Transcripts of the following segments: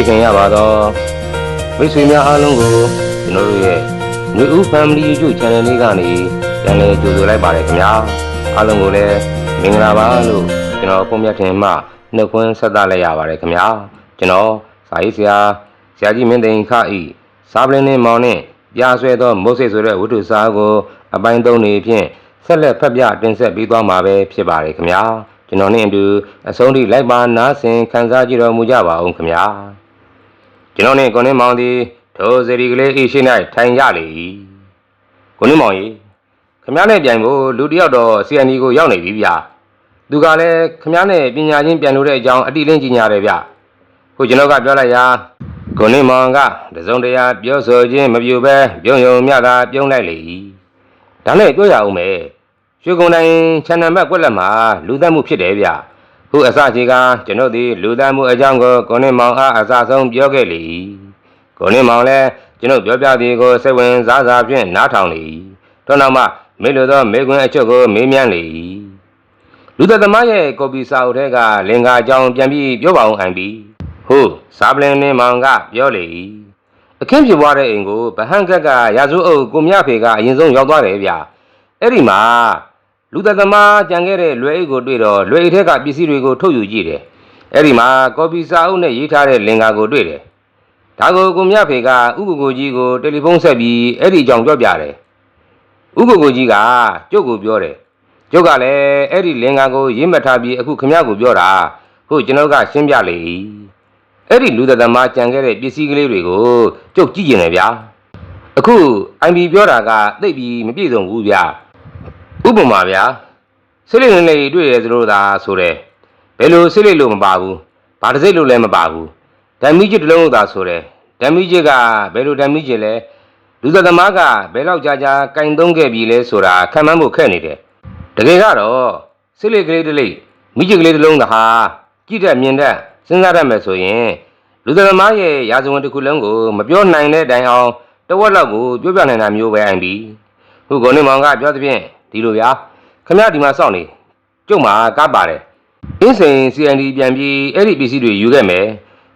ချစ်ခင်ရပါတော့မိတ်ဆွေများအားလုံးကိုကျွန်တော်တို့ရဲ့ new u family youtube channel လေးကနေပြန်လည်ကြိုဆိုလိုက်ပါတယ်ခင်ဗျာအားလုံးကိုလည်းမင်္ဂလာပါလို့ကျွန်တော်ပုံမြတ်ထင်မှနှုတ်ခွန်းဆက်သလိုက်ရပါတယ်ခင်ဗျာကျွန်တော်စာရေးဆရာဆရာကြီးမင်းသိန်ခဤစာပလင်းနဲ့မောင်နဲ့ပြားဆွဲသောမုတ်စိတ်ဆိုတဲ့ဝတ္ထုစာကိုအပိုင်းသုံးနေဖြင့်ဆက်လက်ဖတ်ပြတင်ဆက်ပေးသွားမှာပဲဖြစ်ပါတယ်ခင်ဗျာကျွန်တော်နဲ့အတူအဆုံးထိလိုက်ပါနားဆင်ခံစားကြည့်တော်မူကြပါအောင်ခင်ဗျာ ကျွန်တော်နဲ့ကိုနေမောင်သည်ထိုစရီကလေးအေးရှိ၌ထိုင်ရလေ၏ကိုနေမောင်ကြီးခမည်းနဲ့ပြန်ဖို့လူတစ်ယောက်တော့ CND ကိုရောက်နေပြီဗျာသူကလည်းခမည်းနဲ့ပညာချင်းပြန်လို့တဲ့အကြောင်းအတိလင်းကြီးညာတယ်ဗျခုကျွန်တော်ကပြောလိုက်ရာကိုနေမောင်ကတစုံတရာပြောဆိုခြင်းမပြူပဲပြုံးယုံမြကပြုံးလိုက်လေ၏ဒါနဲ့ပြောရအောင်မယ်ရွှေကုန်တိုင်းခြံနံပါတ်ကွက်လက်မှာလူသက်မှုဖြစ်တယ်ဗျ ခုအစကြီးကကျွန်တော်ဒီလူသက်မှုအကြောင်းကိုကိုနေမောင်အားအစဆုံးပြောခဲ့လေ၏ကိုနေမောင်လည်းကျွန်တော်ပြောပြသည်ကိုစိတ်ဝင်စားစားဖြင့်နားထောင်လေ၏ထို့နောက်မှမေလိုသောမေကွန်းအချုပ်ကိုမေးမြန်းလေ၏လူသက်သမားရဲ့ကော်ပီစာအုပ်ထဲကလင်္ကာအကြောင်းပြန်ပြီးပြောပါအောင်ဟန်ပြီဟုတ်စာပလင်နေမောင်ကပြောလေ၏အခင်းဖြစ်ပွားတဲ့အိမ်ကိုဗဟန်ကက်ကရာဇဝအုပ်ကိုမြဖေကအရင်ဆုံးရောက်သွားတယ်ဗျအဲ့ဒီမှာ လူသက်သမားကြံခဲ့တဲ့လွယ်အိတ်ကိုတွေ့တော့လွယ်အိတ်ထက်ကပစ္စည်းတွေကိုထုတ်ယူကြည့်တယ်။အဲ့ဒီမှာကော်ပီစာအုပ်နဲ့ရေးထားတဲ့လင်္ကာကိုတွေ့တယ်။ဒါကိုကိုမြဖေကဥက္ကိုကိုကြီးကိုတယ်လီဖုန်းဆက်ပြီးအဲ့ဒီအကြောင်းပြောပြတယ်။ဥက္ကိုကိုကြီးကကျုပ်ကိုပြောတယ်။ကျုပ်ကလည်းအဲ့ဒီလင်္ကာကိုရေးမှတ်ထားပြီးအခုခမရကိုပြောတာဟုတ်ကျွန်တော်ကရှင်းပြလေ၏။အဲ့ဒီလူသက်သမားကြံခဲ့တဲ့ပစ္စည်းကလေးတွေကိုကျုပ်ကြည့်ကျင်တယ်ဗျာ။အခု IB ပြောတာကသိပ်ပြီးမပြည့်စုံဘူးဗျာ။ ဥပမာဗျာစိတ်လိမ့်နေနေတွေ့ရသလိုသာဆိုတယ်ဘယ်လိုစိတ်လိမ့်လို့မပါဘူးဘာတစ်စိတ်လို့လည်းမပါဘူးဓာမီချစ်တစ်လုံးလို့သာဆိုတယ်ဓာမီချစ်ကဘယ်လိုဓာမီချစ်လဲလူသက်သမားကဘယ်လောက်ကြာကြာကင်သုံးခဲ့ပြီလဲဆိုတာခံမှန်းဖို့ခက်နေတယ်တကယ်ကတော့စိတ်လိမ့်ကလေးတစ်လိမ့်မိချစ်ကလေးတစ်လုံးသာဟာကြည့်တတ်မြင်တတ်စဉ်းစားတတ်မယ်ဆိုရင်လူသက်သမားရဲ့ရာဇဝင်တစ်ခုလုံးကိုမပြောနိုင်တဲ့တိုင်အောင်တဝက်လောက်ကိုပြောပြနိုင်တာမျိုးပဲအိုင်ပြီခုကုန်နေမောင်ကပြောသဖြင့် ဒီလိုဗျာခမရဒီမှာစောင့်နေကျုပ်မှာကားပါတယ်အင်းစိန် CND ပြန်ပြီးအဲ့ဒီပစ္စည်းတွေယူခဲ့မယ်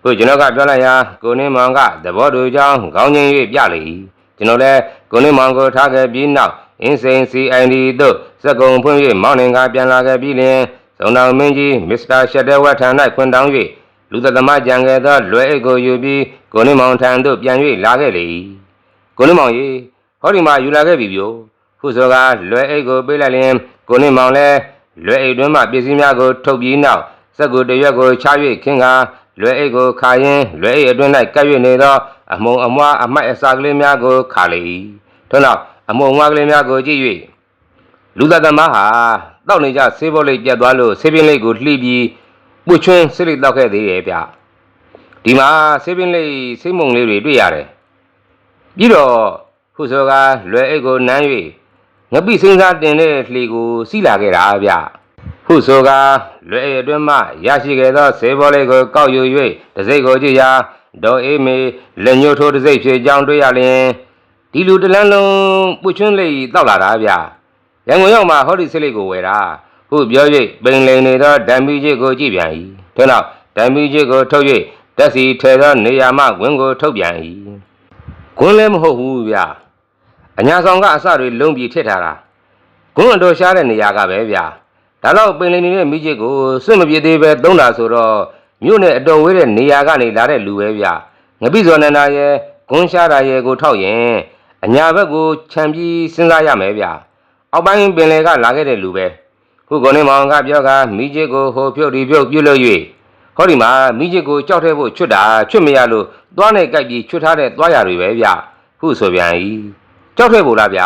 ကိုကျွန်တော်ကပြောလိုက်ရာကိုနေမောင်ကသဘောတူကြောင်းခေါင်းချင်း၍ပြလေ၏ကျွန်တော်လည်းကိုနေမောင်ကိုထားခဲ့ပြီးနောက်အင်းစိန် CND သို့စက်ကုံဖွင့်၍မောင်းနှင်ကပြန်လာခဲ့ပြီးလျှင်စုံတော်မင်းကြီးမစ္စတာရှက်တဲဝက်ထံ၌ခွင်တောင်း၍လူသက်သမားကြံခဲ့သောလွယ်အိတ်ကိုယူပြီးကိုနေမောင်ထံသို့ပြန်၍လာခဲ့လေ၏ကိုနေမောင်ကြီးဟောဒီမှာယူလာခဲ့ပြီဗျို့ ခုစောကလွယ်အိတ်ကိုပေးလိုက်ရင်ကိုနေမောင်လဲလွယ်အိတ်တွင်းမှပစ္စည်းများကိုထုတ်ပြီးနောက်စက်ကိုတရွက်ကိုချ၍ခင်းကလွယ်အိတ်ကိုခါရင်လွယ်အိတ်အတွင်း၌ကပ်၍နေသောအမုံအမွားအမိုက်အစာကလေးများကိုခါလေ၏ထို့နောက်အမုံအမွားကလေးများကိုကြည့်၍လူသားသမားဟာတောက်နေကြဆေးဘောလေးပြတ်သွားလို့ဆေးပင်လေးကိုလှီးပြီးပွချွန်းဆေးလေးတောက်ခဲ့သေးရဲ့ဗျဒီမှာဆေးပင်လေးဆေးမုံလေးတွေတွေ့ရတယ်ပြီးတော့ခုစောကလွယ်အိတ်ကိုနမ်း၍ ငပိစင်းစားတင်တဲ့လှေကိုစီးလာခဲ့တာဗျခုစောကလွယ်အိတ်အတွင်းမှရရှိခဲ့သောဆေးဘောလေးကိုကောက်ယူ၍တစိမ့်ကိုကြည့်ရာဒေါ်အေးမေလက်ညှိုးထိုးတစိမ့်ဖြေကြောင်းတွေ့ရလျင်ဒီလူတစ်လန်းလုံးပွချွန်းလေးတောက်လာတာဗျရန်ကုန်ရောက်မှဟောဒီဆေးလေးကိုဝယ်တာခုပြော၍ပိန်လိန်နေသောဓမ္မီကြီးကိုကြည့်ပြန်၏ထို့နောက်ဓမ္မီကြီးကိုထုတ်၍တက်စီထဲသောနေရာမှဝင်းကိုထုတ်ပြန်၏ခွန်းလည်းမဟုတ်ဘူးဗျ အညာဆောင်ကအစတွေလုံးပြီးထစ်ထားတာခွန်းအတော်ရှားတဲ့နေရာကပဲဗျဒါတော့ပိန်လိန်နေတဲ့မိကြီးကိုစွန့်မပြေသေးပဲသုံးတာဆိုတော့မြို့နဲ့အတော်ဝေးတဲ့နေရာကနေလာတဲ့လူပဲဗျငပိဇော်နန္ဒာရဲ့ခွန်းရှားတာရဲ့ကိုထောက်ရင်အညာဘက်ကိုခြံပြီးစဉ်းစားရမယ်ဗျအောက်ပိုင်းပင်လေကလာခဲ့တဲ့လူပဲခုကုန်နေမောင်ကပြောကမိကြီးကိုဟိုဖြုတ်ဒီဖြုတ်ပြုတ်လို့၍ဟောဒီမှာမိကြီးကိုကြောက်တဲ့ဖို့ချွတ်တာချွတ်မရလို့သွားနဲ့ကြိုက်ပြီးချွတ်ထားတဲ့သွားရတွေပဲဗျခုဆိုပြန်၏ ကြောက်တဲ့ဖို့လားဗျ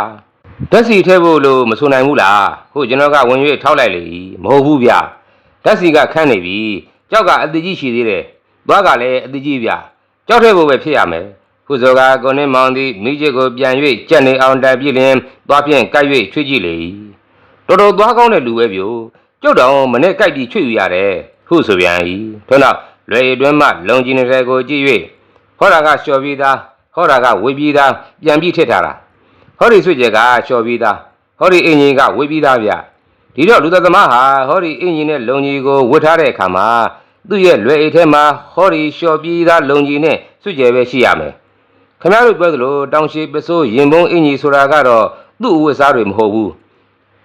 ဓာတ်စီထဲဖို့လို့မဆိုနိုင်ဘူးလားခုကျွန်တော်ကဝင်၍ထောက်လိုက်လေ၏မဟုတ်ဘူးဗျဓာတ်စီကခန်းနေပြီကြောက်ကအတကြီးရှိသေးတယ်သွားကလည်းအတကြီးဗျကြောက်တဲ့ဖို့ပဲဖြစ်ရမယ်ခုစောကကုန်နေမောင်သည်မိကြီးကိုပြန်၍ကြက်နေအောင်တက်ပြည့်လျင်သွားဖြင့်ကြိုက်၍ချွေးကြည့်လေ၏တော်တော်သွားကောင်းတဲ့လူပဲဗျို့ကျုပ်တော်မနဲ့ကြိုက်ပြီးချွေယူရတယ်ဟုဆိုပြန်၏ထို့နောက်လွယ်ရည်တွင်းမှလုံကြီးနေတဲ့ကိုကြည့်၍ဟောတာကလျှော်ပြီးသားဟောတာကဝေပြီးသားပြန်ပြီးထစ်ထားတာ ဟောဒီဆွေကျက်ကလျှော်ပြီးသားဟောဒီအင်ကြီးကဝေပြီးသားဗျဒီတော့လူသက်သမားဟာဟောဒီအင်ကြီးနဲ့လုံကြီးကိုဝတ်ထားတဲ့အခါမှာသူ့ရဲ့လွယ်အိတ်ထဲမှာဟောဒီလျှော်ပြီးသားလုံကြီးနဲ့စွကြဲပဲရှိရမယ်ခမရတို့ပြောသလိုတောင်ရှိပစိုးရင်ပုံးအင်ကြီးဆိုတာကတော့သူ့အဝတ်စားတွေမဟုတ်ဘူး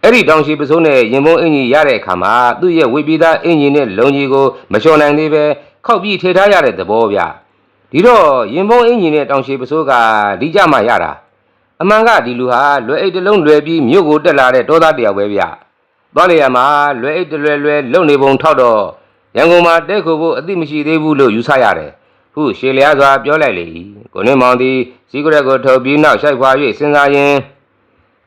အဲ့ဒီတောင်ရှိပစိုးနဲ့ရင်ပုံးအင်ကြီးရတဲ့အခါမှာသူ့ရဲ့ဝေပြီးသားအင်ကြီးနဲ့လုံကြီးကိုမလျှော်နိုင်သေးပဲခောက်ပြီးထေထားရတဲ့သဘောဗျဒီတော့ရင်ပုံးအင်ကြီးနဲ့တောင်ရှိပစိုးကဒီကြမှာရတာ အမှန်ကဒီလူဟာလွယ်အိတ်တစ်လုံးလွယ်ပြီးမြို့ကိုတက်လာတဲ့တောသားတစ်ယောက်ပဲဗျသွားလေရမှာလွယ်အိတ်တစ်လွယ်လွယ်လုံနေပုံထောက်တော့ရန်ကုန်မှာတဲ့ခုဖို့အသိမရှိသေးဘူးလို့ယူဆရတယ်။ခုရှေလျားစွာပြောလိုက်လေ။ကိုနေမောင်သည်စီကရက်ကိုထုတ်ပြီးနောက်ရှိုက်ဖွာ၍စဉ်းစားရင်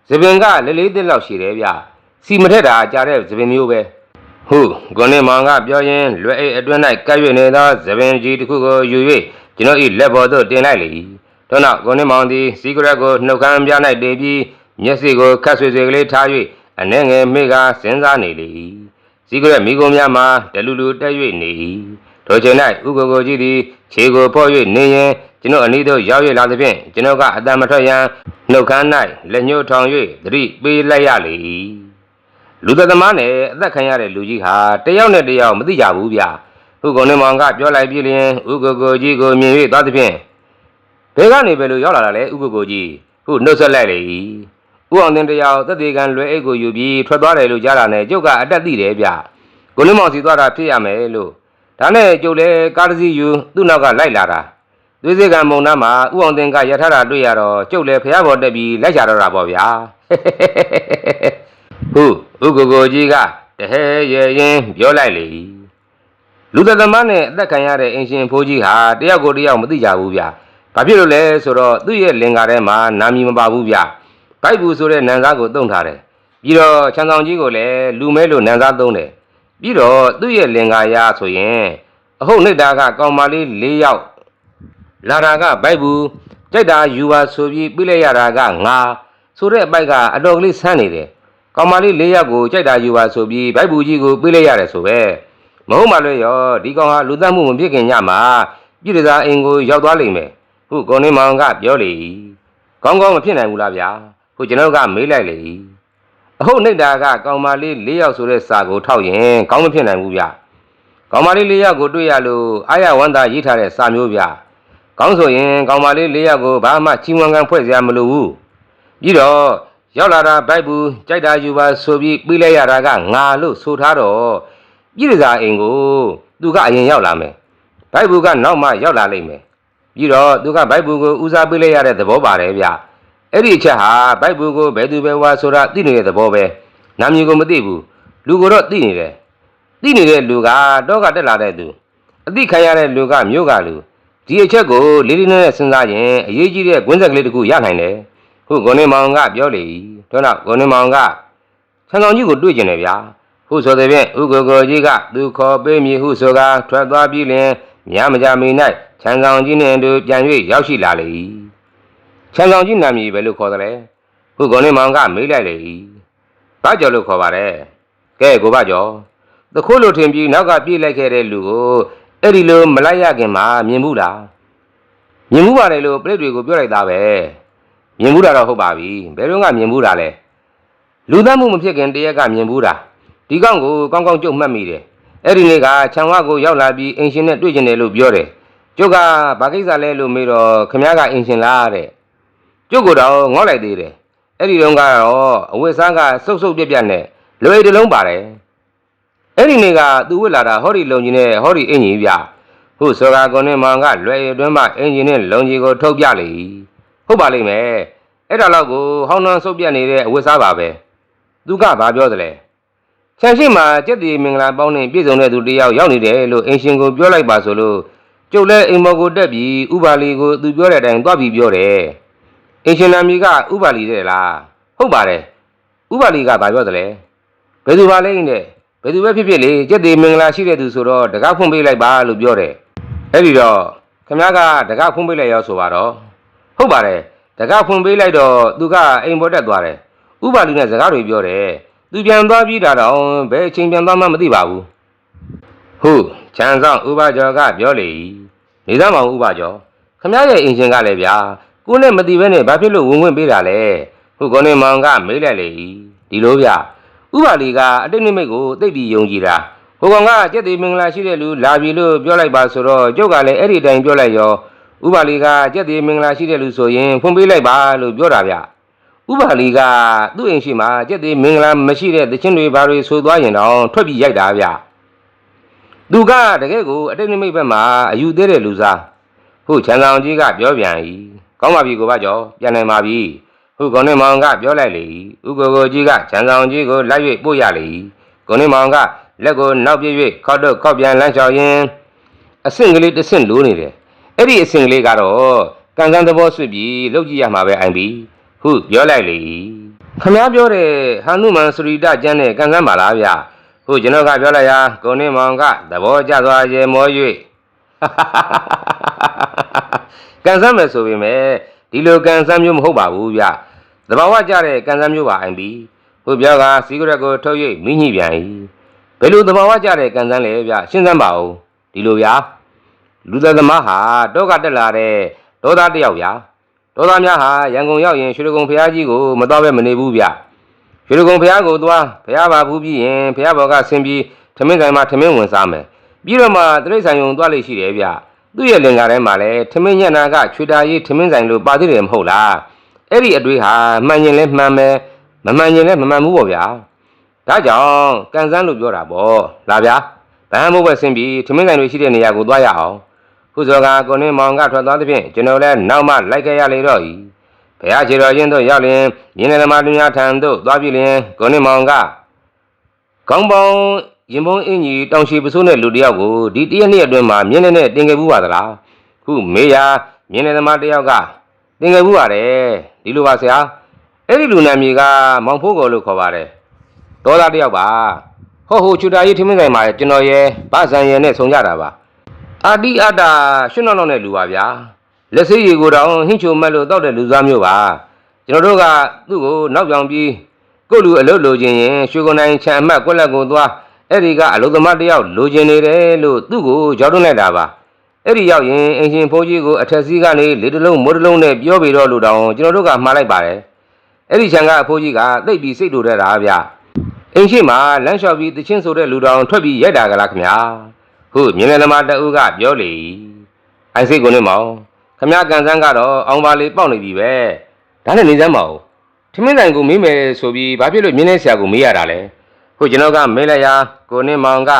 သပင်ကလေးလေးတစ်လောက်ရှိတယ်ဗျ။စီမထက်တာကြားတဲ့သပင်မျိုးပဲ။ဟုကိုနေမောင်ကပြောရင်လွယ်အိတ်အတွင်း၌ကပ်၍နေသောသပင်ကြီးတစ်ခုကိုယူ၍ကျွန်တော်၏လက်ပေါ်သို့တင်လိုက်လေ။ ထို့နောက်ကိုနေမောင်သည်စီကရက်ကိုနှုတ်ခမ်းပြ၌တည်ပြီးမျက်စိကိုခတ်ဆွေဆွေကလေးထား၍အနှဲငယ်မိကစဉ်းစားနေလေ၏။စီကရက်မိကုံများမှာတလူလူတက်၍နေ၏ထိုချိန်၌ဥကိုကိုကြီးသည်ခြေကိုဖော့၍နေရင်ကျွန်ုပ်အနီးသို့ရောက်၍လာသဖြင့်ကျွန်ုပ်ကအတန်မထွက်ရန်နှုတ်ခမ်း၌လက်ညှိုးထောင်၍သတိပေးလိုက်ရလေ၏လူသက်သမားနဲ့အသက်ခံရတဲ့လူကြီးဟာတယောက်နဲ့တယောက်မသိကြဘူးဗျဥကုံနေမောင်ကပြောလိုက်ပြီးလျင်ဥကိုကိုကြီးကိုမြင်၍သွားသဖြင့် ဘယ်ကနေပဲလို့ရောက်လာတာလဲဥကိုကိုကြီးဟုနှုတ်ဆက်လိုက်လေ၏ဥအောင်တင်တယောက်သက်သေးကံလွယ်အိတ်ကိုယူပြီးထွက်သွားတယ်လို့ကြားတာနဲ့ကျုပ်ကအတက်သိတယ်ဗျကိုလင်းမောင်စီသွားတာဖြစ်ရမယ်လို့ဒါနဲ့ကျုပ်လည်းကားတစ်စီးယူသူ့နောက်ကလိုက်လာတာသွေးစေကံမုံနာမှာဥအောင်တင်ကရထားတာတွေ့ရတော့ကျုပ်လည်းဖះဘော်တက်ပြီးလိုက်ကြတော့တာပေါ့ဗျာဟုတ်ဥကိုကိုကြီးကတဟဲရဲရင်ပြောလိုက်လေလူသက်သမားနဲ့အသက်ခံရတဲ့အင်ရှင်ဖိုးကြီးဟာတယောက်ကိုတယောက်မသိကြဘူးဗျ ဘာဖြစ်လို့လဲဆိုတော့သူ့ရဲ့လင်္ကာထဲမှာနာမည်မပါဘူးဗျဘိုက်ဘူးဆိုတဲ့နန်းစားကိုတုံထားတယ်ပြီးတော့ချန်ဆောင်ကြီးကိုလည်းလူမဲလို့နန်းစားသုံးတယ်ပြီးတော့သူ့ရဲ့လင်္ကာရဆိုရင်အဟုတ်နှိပ်တာကကောင်မလေး၄ယောက်လာတာကဘိုက်ဘူးကြိုက်တာယူပါဆိုပြီးပြလိုက်ရတာကငါဆိုတဲ့အပိုက်ကအတော်ကလေးဆန်းနေတယ်ကောင်မလေး၄ယောက်ကိုကြိုက်တာယူပါဆိုပြီးဘိုက်ဘူးကြီးကိုပြလိုက်ရတယ်ဆိုပဲမဟုတ်မှလည်းရောဒီကောင်ဟာလူသတ်မှုမဖြစ်ခင်ညမှာပြည်တစားအိမ်ကိုရောက်သွားလိမ့်မယ် ခုကိုနေမောင်ကပြောလေကောင်းကောင်းမဖြစ်နိုင်ဘူးလားဗျာခုကျွန်တော်ကမေးလိုက်လေအဟုတ်နှိပ်တာကကောင်မလေး၄ယောက်ဆိုတဲ့စာကိုထောက်ရင်ကောင်းမဖြစ်နိုင်ဘူးဗျ။ကောင်မလေး၄ယောက်ကိုတွေ့ရလို့အာရဝန္တာရေးထားတဲ့စာမျိုးဗျ။ကောင်းဆိုရင်ကောင်မလေး၄ယောက်ကိုဘာမှချီးမွမ်းခံဖွဲ့စရာမလိုဘူး။ပြီးတော့ရောက်လာတာဘိုက်ဘူးကြိုက်တာယူပါဆိုပြီးပြီးလိုက်ရတာကငါလို့ဆိုထားတော့ပြည်ရစာအိမ်ကိုသူကအရင်ရောက်လာမယ်။ဘိုက်ဘူးကနောက်မှရောက်လာလိမ့်မယ်။ ပြီးတော့သူကဘိုက်ဘူးကိုဦးစားပေးလိုက်ရတဲ့သဘောပါတယ်ဗျ။အဲ့ဒီအချက်ဟာဘိုက်ဘူးကိုဘယ်သူပဲဝါဆိုတာသိနေတဲ့သဘောပဲနာမည်ကိုမသိဘူးလူကိုတော့သိနေတယ်သိနေတဲ့လူကတော့ကတက်လာတဲ့သူအသိခံရတဲ့လူကမြို့ကလူဒီအချက်ကိုလေးလေးနက်နက်စဉ်းစားရင်အရေးကြီးတဲ့ကွင်းဆက်ကလေးတစ်ခုရနိုင်တယ်ဟုတ်ကိုနေမောင်ကပြောလေတော့တော့ကိုနေမောင်ကဆန်ဆောင်ကြီးကိုတွေ့ကျင်တယ်ဗျာဟုတ်ဆိုတဲ့ဖြင့်ဥကိုကိုကြီးကသူခေါ်ပေးမည်ဟုဆိုကာထွက်သွားပြီးလင်မြမကြမီ၌ ဆန်ဆောင်ကြီးနှင့်အတူပြန်၍ရောက်ရှိလာလေ၏ဆန်ဆောင်ကြီးနာမည်ပဲလို့ခေါ်တယ်လေဟုတ်ကိုနေမောင်ကမေးလိုက်လေ၏ဘာကြော်လို့ခေါ်ပါတယ်ကဲကိုဘကြော်တခိုးလိုထင်ပြီးနောက်ကပြေးလိုက်ခဲ့တဲ့လူကိုအဲ့ဒီလိုမလိုက်ရခင်မှာမြင်ဘူးလားမြင်မှုပါတယ်လို့ပြိတ္တွေကိုပြောလိုက်တာပဲမြင်မှုတာတော့ဟုတ်ပါပြီဘယ်တော့ကမြင်မှုတာလဲလူသတ်မှုမဖြစ်ခင်တရက်ကမြင်ဘူးတာဒီကောင်ကိုကောင်းကောင်းကြုတ်မှတ်မိတယ်အဲ့ဒီနေ့ကခြံဝကိုရောက်လာပြီးအင်ရှင်နဲ့တွေ့ကျင်တယ်လို့ပြောတယ် ကျုပ်ကဘာကိစ္စလဲလို့မေးတော့ခမည်းကအင်ရှင်လားတဲ့ကျုပ်ကတော့ငေါ့လိုက်သေးတယ်အဲ့ဒီတုန်းကတော့အဝတ်စားကစုပ်စုပ်ပြက်ပြက်နဲ့လွယ်တစ်လုံးပါတယ်အဲ့ဒီနေ့ကသူဝတ်လာတာဟောဒီလုံကြီးနဲ့ဟောဒီအင်ကြီးပြဟုတ်စောကကွန်နဲ့မောင်ကလွယ်ရတွင်းမှာအင်ဂျင်နဲ့လုံကြီးကိုထုတ်ပြလေဟုတ်ပါလိမ့်မယ်အဲ့ဒါတော့ကိုဟောင်းနှန်းစုပ်ပြက်နေတဲ့အဝတ်စားပါပဲသူကဘာပြောသလဲခြံရှိမှာကြက်တီမင်္ဂလာပေါင်းနဲ့ပြည့်စုံတဲ့သူတစ်ယောက်ရောက်နေတယ်လို့အင်ရှင်ကိုပြောလိုက်ပါဆိုလို့ ကျုပ်လည်းအိမ်မော်ကိုတက်ပြီးဥပါလီကိုသူပြောတဲ့အတိုင်းသွားပြီးပြောတယ်အင်ရှင်နာမီကဥပါလီတဲ့လားဟုတ်ပါတယ်ဥပါလီကဘာပြောသလဲဘယ်သူပါလဲနဲ့ဘယ်သူပဲဖြစ်ဖြစ်လေကြက်တီမင်္ဂလာရှိတဲ့သူဆိုတော့တကားဖွင့်ပေးလိုက်ပါလို့ပြောတယ်အဲ့ဒီတော့ခင်ဗျားကတကားဖွင့်ပေးလိုက်ရောဆိုပါတော့ဟုတ်ပါတယ်တကားဖွင့်ပေးလိုက်တော့သူကအိမ်ပေါ်တက်သွားတယ်ဥပါလိနဲ့စကားတွေပြောတယ်သူပြန်သွားပြီးတာတော့ဘယ်အချိန်ပြန်သွားမှမသိပါဘူး ဟုတ်ချမ်းဆောင်ဥပါကျော်ကပြောလေ၏နေသားမောင်ဥပါကျော်ခမရရဲ့အင်ရှင်ကလည်းဗျာကိုနဲ့မသိဘဲနဲ့ဘာဖြစ်လို့ဝင်ဝင်ပေးတာလဲဟုတ်ကောနေမောင်ကမေးလိုက်လေ၏ဒီလိုဗျဥပါလီကအတိတ်နိမိတ်ကိုသိပ်ပြီးယုံကြည်တာဟိုကောင်ကကြက်တီမင်္ဂလာရှိတဲ့လူလာပြီလို့ပြောလိုက်ပါဆိုတော့ကျုပ်ကလည်းအဲ့ဒီတိုင်ပြောလိုက်ရောဥပါလီကကြက်တီမင်္ဂလာရှိတဲ့လူဆိုရင်ဖွင့်ပေးလိုက်ပါလို့ပြောတာဗျဥပါလီကသူ့အိမ်ရှိမှာကြက်တီမင်္ဂလာမရှိတဲ့တခြင်းတွေဘာတွေဆိုသွားရင်တော့ထွက်ပြီးရိုက်တာဗျ သူကတကယ်ကိုအတိတ်နိမိတ်ဘက်မှာအယူသေးတဲ့လူစားဟုတ်ချန်ဆောင်ကြီးကပြောပြန်၏ကောင်းပါပြီကိုပါကျော်ပြန်နိုင်ပါပြီဟုတ်ကောင်းနေမောင်ကပြောလိုက်လေဥကိုကိုကြီးကချန်ဆောင်ကြီးကိုလိုက်၍ပို့ရလေကိုနေမောင်ကလက်ကိုနောက်ပြည့်၍ခောက်တော့ခောက်ပြန်လမ်းလျှောက်ရင်းအဆင့်ကလေးတစ်ဆင့်လိုးနေတယ်အဲ့ဒီအဆင့်ကလေးကတော့ကန်ကန်သဘောဆွပြီးလောက်ကြည့်ရမှာပဲအိုင်ပြီဟုတ်ပြောလိုက်လေခမားပြောတဲ့ဟန်နုမန်စရိဒကျမ်းနဲ့ကန်ကန်ပါလားဗျ ဟုတ်ကျွန်တော်ကပြောလိုက်ရာကိုနေမောင်ကသဘောကျသွားရေမော၍ကန်ဆမ်းမယ်ဆိုပေမဲ့ဒီလိုကန်ဆမ်းမျိုးမဟုတ်ပါဘူးဗျသဘာဝကျတဲ့ကန်ဆမ်းမျိုးပါအိုင်ပြီဟုတ်ပြောကစီဂရက်ကိုထုတ်၍မိညိပြန်၏ဘယ်လိုသဘာဝကျတဲ့ကန်ဆမ်းလဲဗျရှင်းစမ်းပါဦးဒီလိုဗျာလူသက်သမားဟာတောကတက်လာတဲ့ဒေါသတစ်ယောက်ဗျာဒေါသများဟာရန်ကုန်ရောက်ရင်ရွှေဒဂုံဖျားကြီးကိုမတော်ပဲမနေဘူးဗျ ရွှေဒဂုံဖျားကိုသွားဖျားပါဘူးပြီးရင်ဖျားဘော်ကဆင်းပြီးထမင်းဆိုင်မှာထမင်းဝင်စားမယ်ပြီးတော့မှတရိတ်ဆိုင်ုံသွားလိမ့်ရှိတယ်ဗျသူ့ရဲ့လင်္ကာထဲမှာလည်းထမင်းညံ့နာကချွေတာကြီးထမင်းဆိုင်လို့ပါသေးတယ်မဟုတ်လားအဲ့ဒီအတွေ့ဟာမှန်ရင်လည်းမှန်မယ်မမှန်ရင်လည်းမမှန်ဘူးပေါ့ဗျာဒါကြောင့်ကန်ဆန်းလို့ပြောတာပေါ့လာဗျာဗန်းမိုးပဲဆင်းပြီးထမင်းဆိုင်တွေရှိတဲ့နေရာကိုသွားရအောင်ခုစောကကိုနေမောင်ကထွက်သွားသဖြင့်ကျွန်တော်လည်းနောက်မှလိုက်ခဲ့ရလေတော့ဤ ဘုရားခြေတော်ရင်တို့ရောက်လျင်မြင်းနေသမားလူများထံသို့သွားပြီလျင်ကိုနေမောင်ကကောင်းပေါင်းရင်ပုံးအင်ကြီးတောင်ရှိပစိုးတဲ့လူတစ်ယောက်ကိုဒီတရက်နှစ်ရက်အတွင်းမှာမြင်းနေနဲ့တင်ခဲ့ဘူးပါသလားခုမေးရမြင်းနေသမားတစ်ယောက်ကတင်ခဲ့ဘူးပါတယ်ဒီလိုပါဆရာအဲ့ဒီလူနာမည်ကမောင်ဖိုးကောလို့ခေါ်ပါတယ်ဒေါသတစ်ယောက်ပါဟုတ်ဟုတ်ချူတာကြီးထမင်းဆိုင်မှာကျွန်တော်ရဲ့ဗဇန်ရဲ့နဲ့ဆုံကြတာပါအာတိအတ္တရှင်းတော့တော့တဲ့လူပါဗျာ လက်စေးရီကိုတောင်ဟင်းချိုမက်လို့တောက်တဲ့လူသားမျိုးပါကျွန်တော်တို့ကသူ့ကိုနောက်ပြောင်ပြီးကိုယ့်လူအလုပ်လိုချင်ရင်ရွှေကုန်တိုင်းခြံအမှတ်ကွက်လက်ကိုသွားအဲ့ဒီကအလုပ်သမားတစ်ယောက်လိုချင်နေတယ်လို့သူ့ကိုကြောက်တွန်းလိုက်တာပါအဲ့ဒီရောက်ရင်အင်ရှင်ဖိုးကြီးကိုအထက်စီးကနေလေတလုံးမိုးတလုံးနဲ့ပြောပြီးတော့လူတောင်ကျွန်တော်တို့ကမှားလိုက်ပါတယ်အဲ့ဒီခြံကအဖိုးကြီးကသိပ်ပြီးစိတ်တူတဲ့တာဗျအင်ရှင်မှာလမ်းလျှောက်ပြီးတချင်းဆိုတဲ့လူတောင်ထွက်ပြီးရိုက်တာကလားခင်ဗျာဟုတ်မြင်းလေသမားတအုပ်ကပြောလေအိုင်စိတ်ကိုနေမောင် ခမရကန်ဆန်းကတော့အောင်ပါလေးပေါက်နေပြီပဲဒါနဲ့နေစမ်းမအောင်ထမင်းတိုင်ကိုမေးမယ်ဆိုပြီးဘာဖြစ်လို့မြင်းလေဆရာကိုမေးရတာလဲဟုတ်ကျွန်တော်ကမေးလိုက်ရာကိုနေမောင်က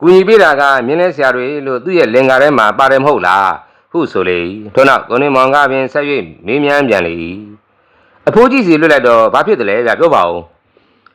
ကူညီပေးတာကမြင်းလေဆရာတွေလို့သူ့ရဲ့လင်္ကာထဲမှာပါတယ်မဟုတ်လားဟုတ်ဆိုလေထို့နောက်ကိုနေမောင်ကပင်ဆက်၍မေးမြန်းပြန်လေအဖိုးကြီးစီလွတ်လိုက်တော့ဘာဖြစ်တယ်လဲဗျပြောပါဦး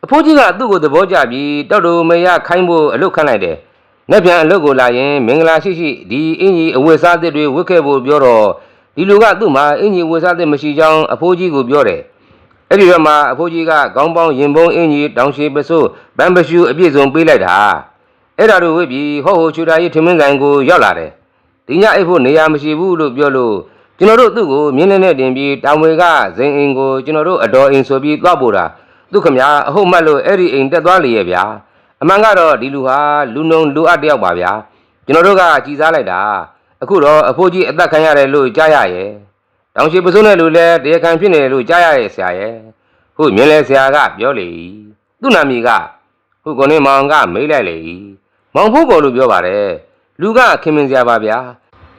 အဖိုးကြီးကသူ့ကိုသဘောကျပြီးတောက်တူမရခိုင်းဖို့အလုတ်ခန့်လိုက်တယ်။ လက်ပြန်အလုပ်ကိုလာရင်မင်္ဂလာရှိရှိဒီအင်ကြီးအဝတ်စားသစ်တွေဝတ်ခဲ့ဖို့ပြောတော့ဒီလူကသူ့မှာအင်ကြီးအဝတ်စားသစ်မရှိကြောင်းအဖိုးကြီးကိုပြောတယ်။အဲ့ဒီတော့မှအဖိုးကြီးကခေါင်းပေါင်းရင်ပုံးအင်ကြီးတောင်ရှိပစိုးဗန်ပရှူအပြည့်စုံပေးလိုက်တာ။အဲ့ဒါတို့ဝတ်ပြီးဟောဟိုချူတာကြီးထမင်းဆိုင်ကိုရောက်လာတယ်။ဒီညအိပ်ဖို့နေရာမရှိဘူးလို့ပြောလို့ကျွန်တော်တို့သူ့ကိုမြင်းနေနဲ့တင်ပြီးတောင်ဝေကဇင်အင်ကိုကျွန်တော်တို့အတော်အင်ဆိုပြီးသွားပို့တာသူခမညာအဟုတ်မှတ်လို့အဲ့ဒီအိမ်တက်သွားလေရဲ့ဗျာ။ အမှန်ကတော့ဒီလူဟာလူနုံလူအပ်တယောက်ပါဗျာကျွန်တော်တို့ကကြည်စားလိုက်တာအခုတော့အဖိုးကြီးအသက်ခံရတယ်လို့ကြားရရဲ့တောင်ရှိပစိုးတဲ့လူလည်းတရားခံဖြစ်နေတယ်လို့ကြားရရဲ့ဆရာရဲ့ဟုတ်မြင်လဲဆရာကပြောလေသူ့နာမည်ကဟုတ်ကိုနေမောင်ကမေးလိုက်လေမောင်ဖို့ကောလို့ပြောပါတယ်လူကခင်မင်ဆရာပါဗျာ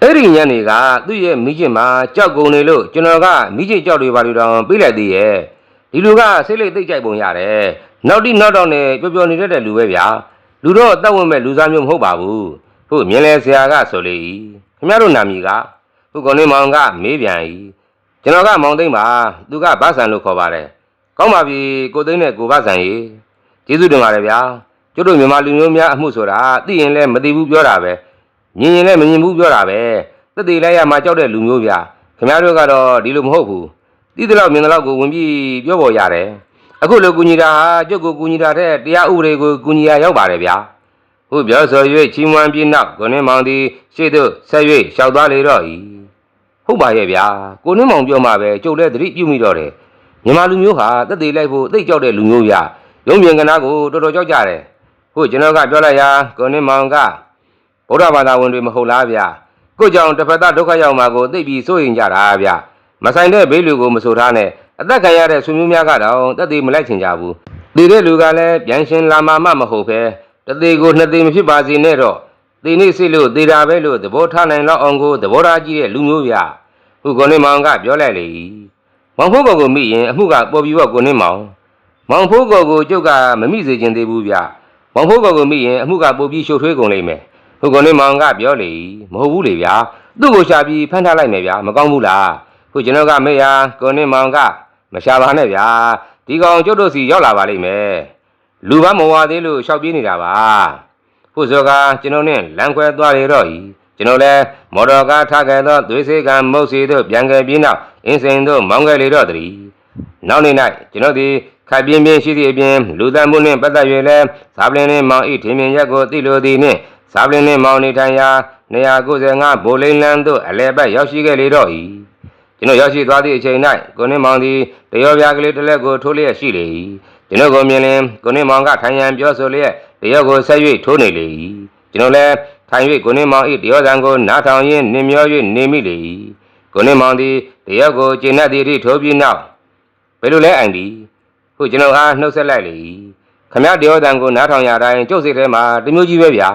အဲ့ဒီညနေကသူ့ရဲ့မိကျင်မှာကြောက်ကုန်နေလို့ကျွန်တော်ကမိကျင်ကြောက်တွေပါလို့တောင်ပြေးလိုက်သေးရဲ့ဒီလူကစိတ်လေးသိပ်ကြိုက်ပုံရတယ် နောက်တိနောက်တော့နဲ့ပျော်ပျော်နေတဲ့လူပဲဗျာလူတော့အသက်ဝင်မဲ့လူစားမျိုးမဟုတ်ပါဘူးဟုတ်မြင်လဲဆရာကဆိုလေခင်ဗျားတို့နာမည်ကဟုတ်ကောင်းနေမောင်ကမေးပြန်ဤကျွန်တော်ကမောင်သိမ့်ပါသူကဗဆန်လို့ခေါ်ပါတယ်ကောင်းပါပြီကိုသိမ့်နဲ့ကိုဗဆန်ရေကျေးဇူးတင်ပါတယ်ဗျာကျတို့မြန်မာလူမျိုးများအမှုဆိုတာသိရင်လည်းမသိဘူးပြောတာပဲမြင်ရင်လည်းမမြင်ဘူးပြောတာပဲသက်သေးလိုက်ရမှကြောက်တဲ့လူမျိုးဗျာခင်ဗျားတို့ကတော့ဒီလိုမဟုတ်ဘူးသိတဲ့လောက်မြင်တဲ့လောက်ကိုဝင်ပြီးပြောပေါ်ရတယ် အခုလိုကူညီတာဟာကျုပ်ကိုကူညီတာတဲ့တရားဥပဒေကိုကူညီရရောက်ပါတယ်ဗျာဟုတ်ပြောဆို၍ချီးမွမ်းပြီးနောက်ကိုနှင်းမောင်သည်ရှေ့သို့ဆက်၍လျှောက်သွားလေတော့၏ဟုတ်ပါရဲ့ဗျာကိုနှင်းမောင်ပြောမှပဲကျုပ်လည်းသတိပြုမိတော့တယ်မြန်မာလူမျိုးဟာတက်သေးလိုက်ဖို့သိကြောက်တဲ့လူမျိုးဗျာရုံမြင်ကနာကိုတော်တော်ကြောက်ကြတယ်ဟုတ်ကျွန်တော်ကပြောလိုက်ရာကိုနှင်းမောင်ကဗုဒ္ဓဘာသာဝင်တွေမဟုတ်လားဗျာကိုကြောင့်တစ်ဖက်သားဒုက္ခရောက်မှာကိုသိပြီးစိုးရင်ကြတာဗျာမဆိုင်တဲ့ဘေးလူကိုမဆိုထားနဲ့ အသက်ခံရတဲ့ဆွေမျိုးများကတော့တက်သေးမလိုက်ချင်ကြဘူး။ဒီတဲ့လူကလည်းပြန်ရှင်လာမှမမဟုတ်ပဲတသေးကိုနှစ်သေးမဖြစ်ပါစေနဲ့တော့သေနေစိတ်လို့သေတာပဲလို့သဘောထားနိုင်လောက်အောင်ကိုသဘောထားကြီးတဲ့လူမျိုးဗျဟုကိုနေမောင်ကပြောလိုက်လေမောင်ဖိုးကောကိုမိရင်အမှုကပေါ်ပြီးတော့ကိုနေမောင်မောင်ဖိုးကောကိုကျုပ်ကမမိစေချင်သေးဘူးဗျမောင်ဖိုးကောကိုမိရင်အမှုကပိုပြီးရှုပ်ထွေးကုန်လိမ့်မယ်ဟုကိုနေမောင်ကပြောလေမဟုတ်ဘူးလေဗျာသူ့ကိုရှာပြီးဖမ်းထားလိုက်မယ်ဗျာမကောင်းဘူးလားခုကျွန်တော်ကမေးရကိုနေမောင်က မရှာပါနဲ့ဗျာဒီကောင်ကျုပ်တို့စီရောက်လာပါလိမ့်မယ်လူပန်းမဝသေးလို့ရှောက်ပြေးနေတာပါဖို့စောကကျွန်တော်နဲ့လမ်းခွဲသွားရတော့ဤကျွန်တော်လည်းမော်တော်ကားထားခဲ့သောသွေးစေကံမုတ်စီတို့ပြန်ခဲ့ပြီးနောက်အင်းစိန်တို့မောင်းခဲ့လေတော့တည်းနောက်နေ့၌ကျွန်တော်သည်ခိုင်ပြင်းပြင်းရှိသည့်အပြင်လူသတ်မှုနှင့်ပတ်သက်၍လည်းဇာပလင်းနှင့်မောင်ဤထင်မြင်ရက်ကိုသိလိုသည်နှင့်ဇာပလင်းနှင့်မောင်နေထိုင်ရာ295ဘိုလိန်လန်းသို့အလဲပတ်ရောက်ရှိခဲ့လေတော့ဤ ကျွန်တော်ရောက်ရှိသွားသည့်အချိန်၌ကိုနှင်းမောင်သည်တရောပြားကလေးတစ်လက်ကိုထိုးလျက်ရှိလေ၏ကျွန်တော်ကိုမြင်လင်ကိုနှင်းမောင်ကထိုင်ရန်ပြောဆိုလျက်တယောက်ကိုဆက်၍ထိုးနေလေ၏ကျွန်တော်လည်းထိုင်၍ကိုနေမောင်၏တယောက်တန်ကိုနားထောင်ရင်းနင်မျော၍နေမိလေ၏ကိုနေမောင်သည်တယောက်ကိုကျင့်တတ်သည့်အထိထိုးပြီးနောက်ဘယ်လိုလဲအိုင်ဒီခုကျွန်တော်အားနှုတ်ဆက်လိုက်လေ၏ခမရတယောက်တန်ကိုနားထောင်ရတိုင်းကျုပ်စိတ်ထဲမှာတမျိုးကြီးပဲဗျာ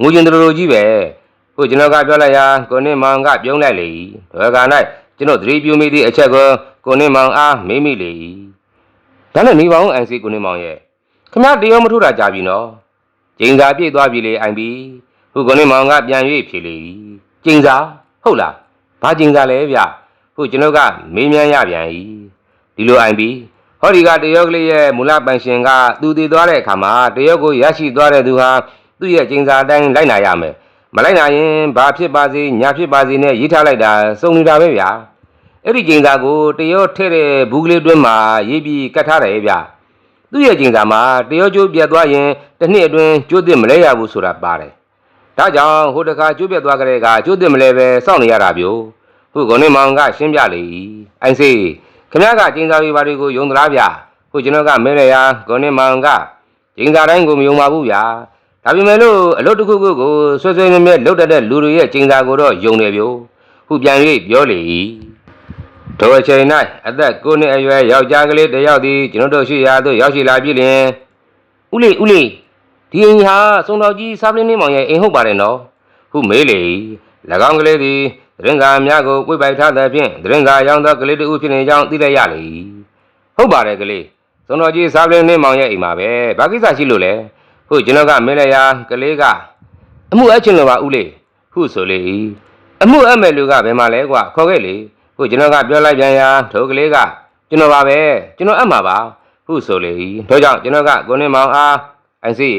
ငိုကျင်တလူလူကြီးပဲခုကျွန်တော်ကပြောလိုက်ရာကိုနေမောင်ကပြုံးလိုက်လေ၏ဘယ်က၌ ကျွန်တော်သတိပြုမိသည့်အချက်ကိုကိုနေမောင်အားမေးမိလေ၏ဒါနဲ့နေပါအောင်အန်စီကိုနေမောင်ရဲ့ခမတရောမထုတ်တာကြပြီနော်ကျင်းစာပြည့်သွားပြီလေအိုင်ပြီခုကနေ့မောင်ကပြန်၍ဖြေလေကျင်းစာဟုတ်လားဘာကျင်းစာလဲဗျခုကျွန်တော်ကမေးမြန်းရပြန်၏ဒီလိုအိုင်ပြီဟောဒီကတရောကလေးရဲ့မူလပိုင်ရှင်ကသူတည်သွားတဲ့အခါမှာတရောကိုရရှိသွားတဲ့သူဟာသူ့ရဲ့ကျင်းစာအတိုင်းလိုက်နာရမယ်မလိုက်နာရင်ဘာဖြစ်ပါစေညာဖြစ်ပါစေနဲ့ရေးထားလိုက်တာစုံနေတာပဲဗျာ အဲ့ဒီကျင်းစာကိုတရောထဲ့တဲ့ဘူးကလေးတွင်းမှာရေးပြီးကတ်ထားတယ်ဗျာသူ့ရဲ့ကျင်စာမှာတရောကျိုးပြတ်သွားရင်တစ်နှစ်အတွင်းကျိုးသစ်မလဲရဘူးဆိုတာပါတယ်။ဒါကြောင့်ဟိုတခါကျိုးပြတ်သွားကြတဲ့ကကျိုးသစ်မလဲပဲစောင့်နေရတာပြို့။ခုကုန်းနေမောင်ကရှင်းပြလေ။အိုင်စေခမရကကျင်စာတွေဘာတွေကိုယုံသလားဗျ။ခုကျွန်တော်ကမဲလေရာကုန်းနေမောင်ကကျင်စာတိုင်းကိုမယုံပါဘူးဗျာ။ဒါပေမဲ့လို့အလုပ်တစ်ခုခုကိုဆွဆွဲမြဲမြဲလုပ်တတ်တဲ့လူတွေရဲ့ကျင်စာကိုတော့ယုံတယ်ပြို့။ခုပြန်၍ပြောလေ၏။ ထိုအချိန်၌အသက်9နှစ်အရွယ်ယောက်ျားကလေးတစ်ယောက်သည်ကျွန်တော်တို့ရှိရာသို့ရောက်ရှိလာပြီလျှင်ဦးလေးဦးလေးဒီအိမ်ဟာစုံတော်ကြီးစားပလင်းနေမောင်ရဲ့အိမ်ဟုတ်ပါတယ်နော်ဟုမေးလေ၎င်းကလေးသည်သတင်းစာများကိုပြိပိုက်ထားသဖြင့်သတင်းစာရောင်းသောကလေးတစ်ဦးဖြစ်နေကြောင်းသိလိုက်ရလေဟုတ်ပါတယ်ကလေးစုံတော်ကြီးစားပလင်းနေမောင်ရဲ့အိမ်မှာပဲဘာကိစ္စရှိလို့လဲဟုကျွန်တော်ကမေးလိုက်ရာကလေးကအမှုအချင်းလိုပါဦးလေးဟုဆိုလေအမှုအမဲ့လူကဘယ်မှာလဲကွာခေါ်ခဲ့လေ ခုကျွန်တော်ကပြောလိုက်ပြန်ရာထိုကလေးကကျွန်တော်ပါပဲကျွန်တော်အပ်မှာပါဟုဆိုလေ၏ထို့ကြောင့်ကျွန်တော်ကကိုနေမောင်အားအိုင်စီ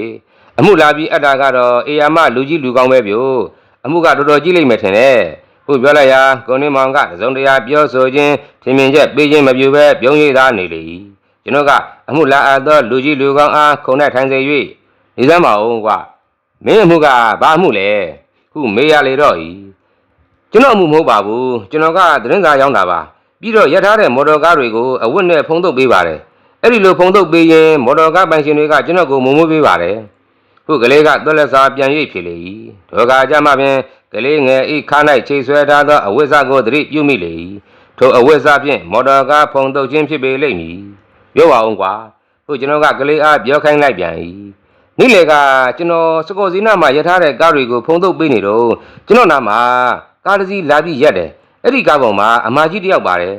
အမှုလာပြီးအပ်တာကတော့အေယာမလူကြီးလူကောင်းပဲပြို့အမှုကတော်တော်ကြီးလိမ့်မယ်ထင်တယ်ခုပြောလိုက်ရာကိုနေမောင်ကတစုံတရာပြောဆိုခြင်းထင်မြင်ချက်ပေးခြင်းမပြုဘဲပြုံးရည်သားနေလေ၏ကျွန်တော်ကအမှုလာအပ်သောလူကြီးလူကောင်းအားခုံနဲ့ထိုင်စေ၍နေစမ်းပါဦးကွာမင်းအမှုကဘာအမှုလဲဟုမေးရလေတော့၏ ကျွန်တော်အမှုမဟုတ်ပါဘူးကျွန်တော်ကသတင်းစာရောင်းတာပါပြီးတော့ရထားတဲ့မော်တော်ကားတွေကိုအဝတ်နဲ့ဖုံးထုတ်ပေးပါတယ်အဲ့ဒီလိုဖုံးထုတ်ပေးရင်မော်တော်ကားပိုင်ရှင်တွေကကျွန်တော်ကိုမုံမိုးပေးပါတယ်ခုကလေးကသွက်လက်စာပြန်၍ဖြေလေ၏ဒေါ်ကကြမှာပင်ကလေးငယ်ဤခါ၌ချိတ်ဆွဲထားသောအဝတ်စားကိုသတိပြုမိလေ၏ထိုအဝတ်စားဖြင့်မော်တော်ကားဖုံးထုတ်ခြင်းဖြစ်ပေလိမ့်မည်ပြောပါအောင်ကွာခုကျွန်တော်ကကလေးအားပြောခိုင်းလိုက်ပြန်၏နေ့လေကကျွန်တော်စကောစီနာမှာရထားတဲ့ကားတွေကိုဖုံးထုတ်ပေးနေတော့ကျွန်တော်နာမှာ ကားတစ်စီးလာပြီးရက်တယ်အဲ့ဒီကားပေါ်မှာအမကြီးတစ်ယောက်ပါတယ်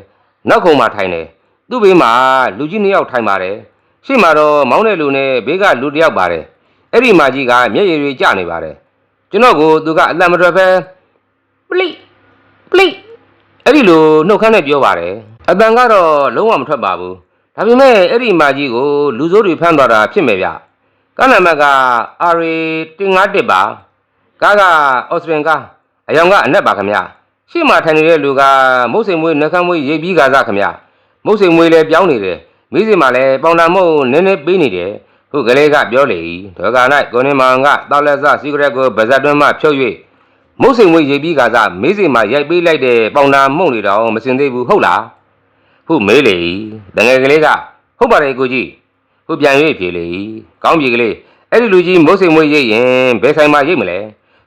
နောက်ခုံမှာထိုင်တယ်သူ့ဘေးမှာလူကြီးနှစ်ယောက်ထိုင်ပါတယ်ရှေ့မှာတော့မောင်းတဲ့လူနဲ့ဘေးကလူတစ်ယောက်ပါတယ်အဲ့ဒီမကြီးကမျက်ရည်တွေကျနေပါတယ်ကျွန်တော်ကိုသူကအလံမထွက်ပဲပလိပလိအဲ့ဒီလိုနှုတ်ခမ်းနဲ့ပြောပါတယ်အတန်ကတော့လုံးဝမထွက်ပါဘူးဒါပေမဲ့အဲ့ဒီမကြီးကိုလူစိုးတွေဖမ်းသွားတာဖြစ်မယ်ဗျကနမကအာရီ151 ပါကားကအော်စပင်ကား အယောင်ကအနက်ပါခမရရှေ့မှာထိုင်နေတဲ့လူကမုတ်စိမ်မွေးနှကမ်းမွေးရိပ်ပြီးကားစားခမရမုတ်စိမ်မွေးလည်းပြောင်းနေတယ်မိစီမှာလည်းပေါင်တံမုတ်နည်းနည်းပေးနေတယ်ခုကလေးကပြောလေဒေါက၌ကိုနေမောင်ကတောက်လက်စစီကရက်ကိုဗဇက်တွင်းမှဖြုတ်၍မုတ်စိမ်မွေးရိပ်ပြီးကားစားမိစီမှာရိုက်ပေးလိုက်တဲ့ပေါင်တံမုတ်နေတော့မစင်သေးဘူးဟုတ်လားခုမေးလေတငယ်ကလေးကဟုတ်ပါတယ်ကိုကြီးခုပြန်၍ဖြေလေကောင်းပြီကလေးအဲ့ဒီလူကြီးမုတ်စိမ်မွေးရိပ်ရင်ဘယ်ဆိုင်မှာရိပ်မလဲ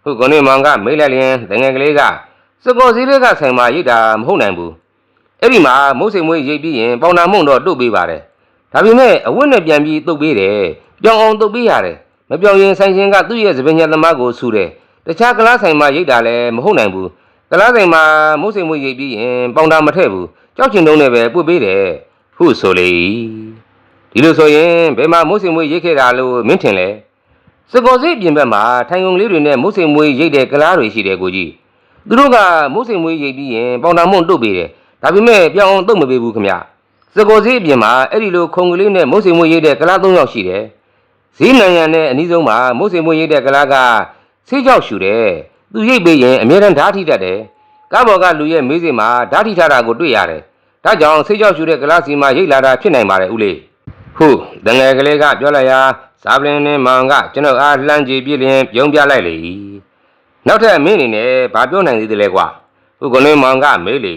ခုကိုနေမောင်ကမေးလိုက်ရင်တငယ်ကလေးကစကောစီတွေကဆိုင်မှာရိတ်တာမဟုတ်နိုင်ဘူးအဲ့ဒီမှာမုတ်စိမ်မွေးရိတ်ပြီးရင်ပေါင်နာမုံတော့တုတ်ပေးပါတယ်ဒါပေမဲ့အဝတ်နဲ့ပြန်ပြီးတုတ်ပေးတယ်ပြောင်းအောင်တုတ်ပေးရတယ်မပြောင်းရင်ဆိုင်ရှင်ကသူ့ရဲ့သပင်ညာသမားကိုဆူတယ်တခြားကလားဆိုင်မှာရိတ်တာလည်းမဟုတ်နိုင်ဘူးကလားဆိုင်မှာမုတ်စိမ်မွေးရိတ်ပြီးရင်ပေါင်တာမထည့်ဘူးကြောက်ချင်တုံးနဲ့ပဲပွတ်ပေးတယ်ဟုဆိုလေဒီလိုဆိုရင်ဘယ်မှာမုတ်စိမ်မွေးရိတ်ခဲ့တာလို့မင်းထင်လဲ စကော်စိတ်ပြင်ဘက်မှာထိုင်ုံလေးတွေနဲ့မုတ်စိမ်မွေးရိတ်တဲ့ကလားတွေရှိတယ်ကိုကြီးသူတို့ကမုတ်စိမ်မွေးရိတ်ပြီးရင်ပေါင်တာမွန့်တုတ်ပေးတယ်ဒါပေမဲ့ပြောင်းအောင်တုတ်မပေးဘူးခင်ဗျစကော်စိတ်ပြင်မှာအဲ့ဒီလိုခုံကလေးနဲ့မုတ်စိမ်မွေးရိတ်တဲ့ကလား၃ယောက်ရှိတယ်ဈေးနံရံနဲ့အနည်းဆုံးမှာမုတ်စင်မွေးရိတ်တဲ့ကလားကဆေးကြောက်ရှူတယ်သူရိတ်ပေးရင်အမြဲတမ်းဓာတ်ထိတတ်တယ်ကားဘော်ကလူရဲ့မေးစင်မှာဓာတ်ထိထားတာကိုတွေ့ရတယ်ဒါကြောင့်ဆေးကြောက်ရှူတဲ့ကလားစီမှာရိတ်လာတာဖြစ်နိုင်ပါတယ်ဦးလေး ဟုတ်တငယ်ကလေးကပြောလိုက်ရာဇာပလင်နဲ့မောင်ကကျွန်တော်အားလှမ်းကြည့်ပြလျင်ပြုံးပြလိုက်လေနောက်ထပ်မင်းအနေနဲ့ဘာပြောနိုင်သေးသလဲကွာဟုတ်ကလေးမောင်ကမေးလေ